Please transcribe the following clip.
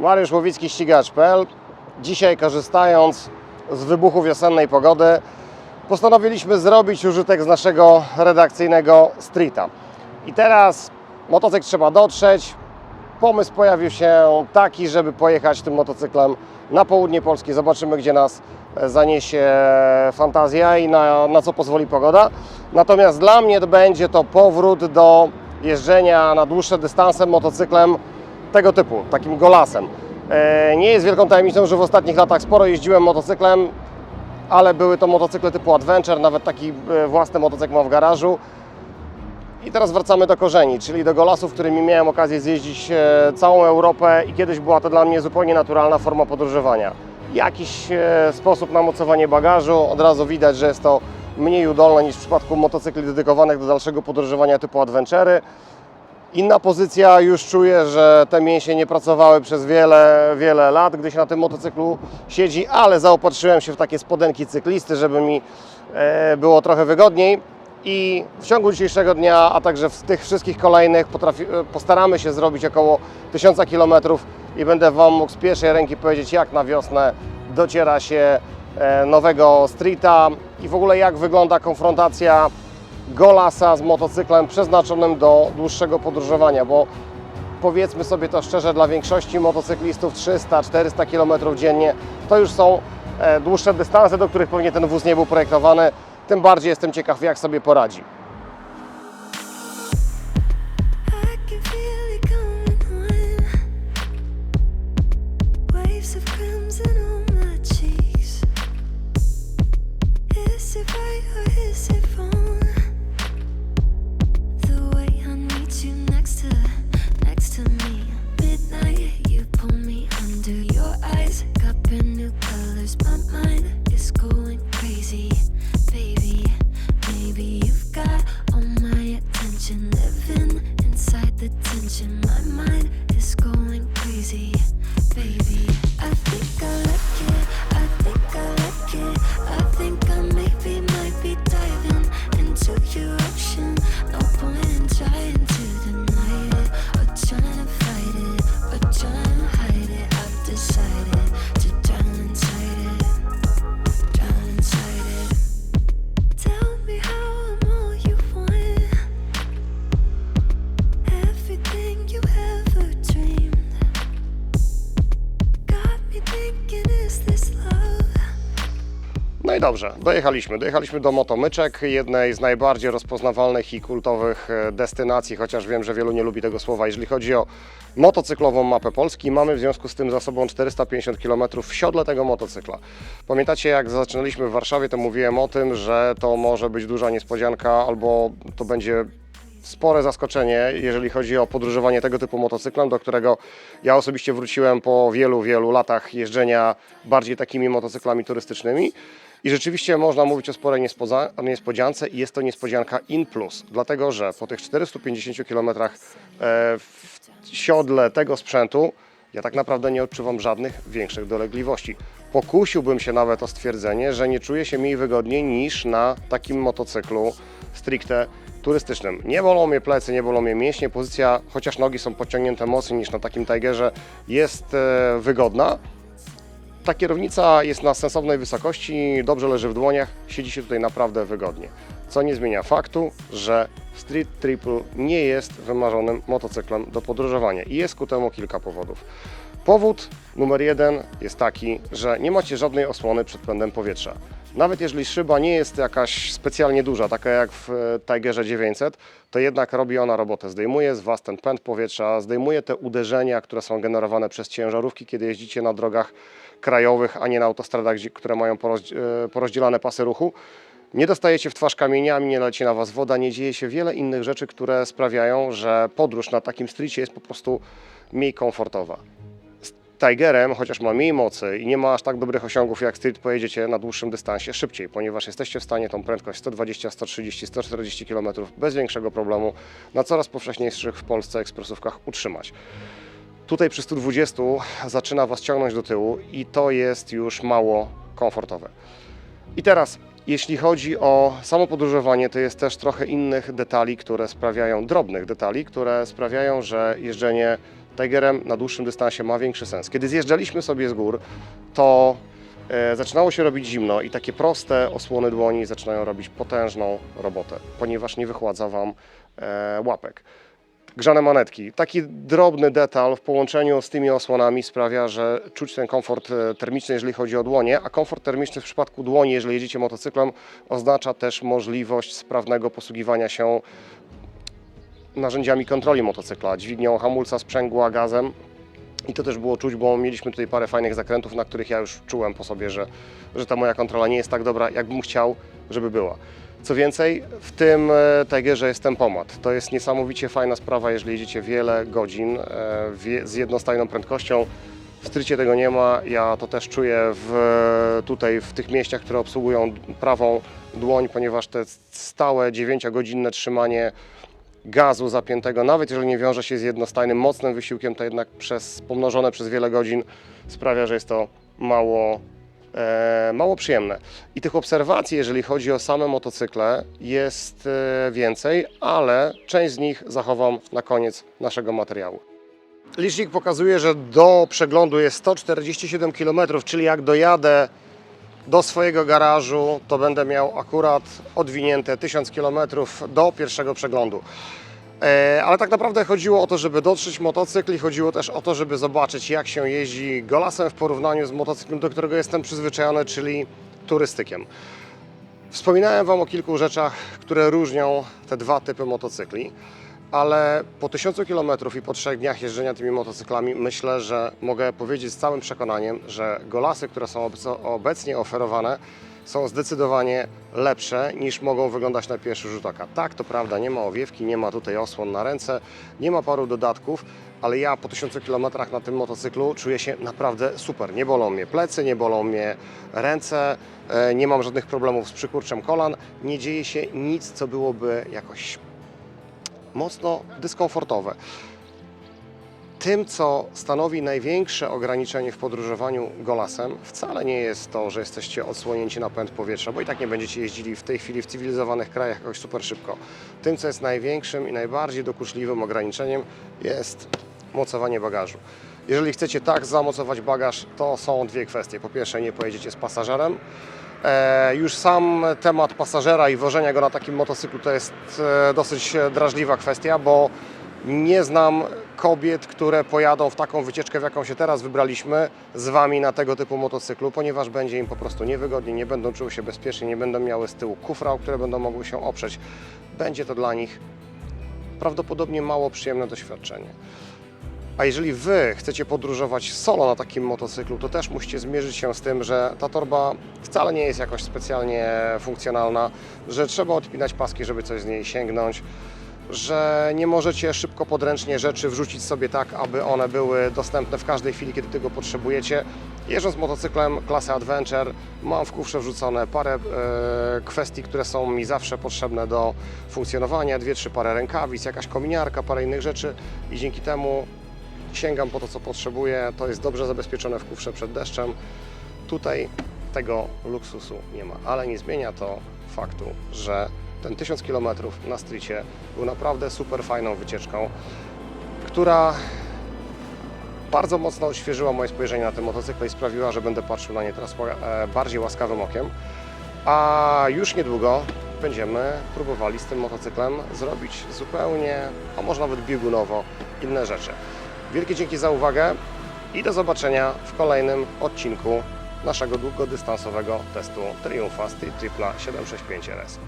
Mariusz Łowicki, ścigacz.pl. Dzisiaj korzystając z wybuchu wiosennej pogody postanowiliśmy zrobić użytek z naszego redakcyjnego streeta. I teraz motocykl trzeba dotrzeć. Pomysł pojawił się taki, żeby pojechać tym motocyklem na południe Polski. Zobaczymy, gdzie nas e, zaniesie fantazja i na, na co pozwoli pogoda. Natomiast dla mnie będzie to powrót do jeżdżenia na dłuższe dystanse motocyklem tego typu, takim golasem. E, Nie jest wielką tajemnicą, że w ostatnich latach sporo jeździłem motocyklem, ale były to motocykle typu adventure, nawet taki e, własny motocykl mam w garażu. I teraz wracamy do korzeni, czyli do golasów, którymi miałem okazję zjeździć e, całą Europę i kiedyś była to dla mnie zupełnie naturalna forma podróżowania. Jakiś sposób na mocowanie bagażu, od razu widać, że jest to mniej udolne niż w przypadku motocykli dedykowanych do dalszego podróżowania typu adventury. Inna pozycja, już czuję, że te mięśnie nie pracowały przez wiele, wiele lat, gdy się na tym motocyklu siedzi, ale zaopatrzyłem się w takie spodenki cyklisty, żeby mi e, było trochę wygodniej. I w ciągu dzisiejszego dnia, a także w tych wszystkich kolejnych e, postaramy się zrobić około 1000 km i będę Wam mógł z pierwszej ręki powiedzieć, jak na wiosnę dociera się e, nowego streeta i w ogóle jak wygląda konfrontacja golasa z motocyklem przeznaczonym do dłuższego podróżowania, bo powiedzmy sobie to szczerze, dla większości motocyklistów 300-400 km dziennie to już są e, dłuższe dystanse, do których pewnie ten wóz nie był projektowany. Tym bardziej jestem ciekaw, jak sobie poradzi. Dobrze, dojechaliśmy. Dojechaliśmy do Motomyczek, jednej z najbardziej rozpoznawalnych i kultowych e, destynacji, chociaż wiem, że wielu nie lubi tego słowa. Jeżeli chodzi o motocyklową mapę Polski, mamy w związku z tym za sobą 450 km w siodle tego motocykla. Pamiętacie, jak zaczynaliśmy w Warszawie, to mówiłem o tym, że to może być duża niespodzianka albo to będzie spore zaskoczenie, jeżeli chodzi o podróżowanie tego typu motocyklem, do którego ja osobiście wróciłem po wielu, wielu latach jeżdżenia bardziej takimi motocyklami turystycznymi. I rzeczywiście można mówić o sporej niespodziance i jest to niespodzianka in plus, dlatego że po tych 450 km e, w siodle tego sprzętu ja tak naprawdę nie odczuwam żadnych większych dolegliwości. Pokusiłbym się nawet o stwierdzenie, że nie czuję się mniej wygodniej niż na takim motocyklu stricte turystycznym. Nie bolą mnie plecy, nie bolą mnie mięśnie, pozycja, chociaż nogi są podciągnięte mocniej niż na takim Tigerze, jest e, wygodna. Ta kierownica jest na sensownej wysokości, dobrze leży w dłoniach, siedzi się tutaj naprawdę wygodnie. Co nie zmienia faktu, że Street Triple nie jest wymarzonym motocyklem do podróżowania i jest ku temu kilka powodów. Powód numer jeden jest taki, że nie macie żadnej osłony przed pędem powietrza. Nawet jeżeli szyba nie jest jakaś specjalnie duża, taka jak w e, Tigerze 900, to jednak robi ona robotę. Zdejmuje z Was ten pęd powietrza, zdejmuje te uderzenia, które są generowane przez ciężarówki, kiedy jeździcie na drogach krajowych, a nie na autostradach, które mają e, porozdzielane pasy ruchu. Nie dostajecie w twarz kamieniami, nie leci na Was woda, nie dzieje się wiele innych rzeczy, które sprawiają, że podróż na takim streetie jest po prostu mniej komfortowa. Z Tigerem, chociaż ma mniej mocy i nie ma aż tak dobrych osiągów jak street, pojedziecie na dłuższym dystansie szybciej, ponieważ jesteście w stanie tą prędkość 120, 130, 140 km bez większego problemu na coraz powszechniejszych w Polsce ekspresówkach utrzymać. Tutaj przy 120 zaczyna Was ciągnąć do tyłu i to jest już mało komfortowe. I teraz, jeśli chodzi o samo podróżowanie, to jest też trochę innych detali, które sprawiają, drobnych detali, które sprawiają, że jeżdżenie Tigerem na dłuższym dystansie ma większy sens. Kiedy zjeżdżaliśmy sobie z gór, to e, zaczynało się robić zimno i takie proste osłony dłoni zaczynają robić potężną robotę, ponieważ nie wychładza Wam e, łapek. Grzane manetki. Taki drobny detal w połączeniu z tymi osłonami sprawia, że czuć ten komfort e, termiczny, jeżeli chodzi o dłonie, a komfort termiczny w przypadku dłoni, jeżeli jedziecie motocyklem, oznacza też możliwość sprawnego posługiwania się narzędziami kontroli motocykla, dźwignią hamulca, sprzęgła, gazem. I to też było czuć, bo mieliśmy tutaj parę fajnych zakrętów, na których ja już czułem po sobie, że, że ta moja kontrola nie jest tak dobra, jakbym chciał, żeby była. Co więcej, w tym e, Tigerze jest tempomat. To jest niesamowicie fajna sprawa, jeżeli jedziecie wiele godzin e, z jednostajną prędkością. W strycie tego nie ma. Ja to też czuję w, tutaj w tych mieściach, które obsługują prawą dłoń, ponieważ te stałe 9-godzinne trzymanie gazu zapiętego, nawet jeżeli nie wiąże się z jednostajnym, mocnym wysiłkiem, to jednak przez, pomnożone przez wiele godzin sprawia, że jest to mało, mało przyjemne. I tych obserwacji, jeżeli chodzi o same motocykle, jest e, więcej, ale część z nich zachowam na koniec naszego materiału. Licznik pokazuje, że do przeglądu jest 147 km, czyli jak dojadę do swojego garażu, to będę miał akurat odwinięte 1000 km do pierwszego przeglądu. E, Ale tak naprawdę chodziło o to, żeby dotrzeć motocykl i chodziło też o to, żeby zobaczyć jak się jeździ golasem w porównaniu z motocyklem, do którego jestem przyzwyczajony, czyli turystykiem. Wspominałem Wam o kilku rzeczach, które różnią te dwa typy motocykli, ale po 1000 km i po trzech dniach jeżdżenia tymi motocyklami myślę, że mogę powiedzieć z całym przekonaniem, że golasy, które są obecnie oferowane, są zdecydowanie lepsze niż mogą wyglądać na pierwszy rzut oka. Tak, to prawda, nie ma owiewki, nie ma tutaj osłon na ręce, nie ma paru dodatków, ale ja po 1000 km na tym motocyklu czuję się naprawdę super. Nie bolą mnie plecy, nie bolą mnie ręce, e, nie mam żadnych problemów z przykurczem kolan, nie dzieje się nic, co byłoby jakoś mocno dyskomfortowe. Tym, co stanowi największe ograniczenie w podróżowaniu golasem, wcale nie jest to, że jesteście odsłonięci na pęd powietrza, bo i tak nie będziecie jeździli w tej chwili w cywilizowanych krajach jakoś super szybko. Tym, co jest największym i najbardziej dokuczliwym ograniczeniem, jest mocowanie bagażu. Jeżeli chcecie tak zamocować bagaż, to są dwie kwestie. Po pierwsze, nie pojedziecie z pasażerem. E, już sam temat pasażera i wożenia go na takim motocyklu to jest e, dosyć e, drażliwa kwestia, bo nie znam kobiet, które pojadą w taką wycieczkę, w jaką się teraz wybraliśmy, z Wami na tego typu motocyklu, ponieważ będzie im po prostu niewygodnie, nie będą czuły się bezpiecznie, nie będą miały z tyłu kufra, o które będą mogły się oprzeć. Będzie to dla nich prawdopodobnie mało przyjemne doświadczenie. A jeżeli Wy chcecie podróżować solo na takim motocyklu, to też musicie zmierzyć się z tym, że ta torba wcale nie jest jakoś specjalnie funkcjonalna, że trzeba odpinać paski, żeby coś z niej sięgnąć, że nie możecie szybko podręcznie rzeczy wrzucić sobie tak, aby one były dostępne w każdej chwili, kiedy tego potrzebujecie. Jeżdżąc motocyklem klasy Adventure, mam w kufrze wrzucone parę e, kwestii, które są mi zawsze potrzebne do funkcjonowania, dwie, trzy parę rękawic, jakaś kominiarka, parę innych rzeczy i dzięki temu sięgam po to, co potrzebuję. To jest dobrze zabezpieczone w kufrze przed deszczem. Tutaj tego luksusu nie ma, ale nie zmienia to faktu, że ten 1000 km na stricie był naprawdę super fajną wycieczką, która bardzo mocno odświeżyła moje spojrzenie na te motocykle i sprawiła, że będę patrzył na nie teraz e, bardziej łaskawym okiem. A już niedługo będziemy próbowali z tym motocyklem zrobić zupełnie, a może nawet biegunowo inne rzeczy. Wielkie dzięki za uwagę i do zobaczenia w kolejnym odcinku naszego długodystansowego testu Triumfa Street Tripla 765 RS.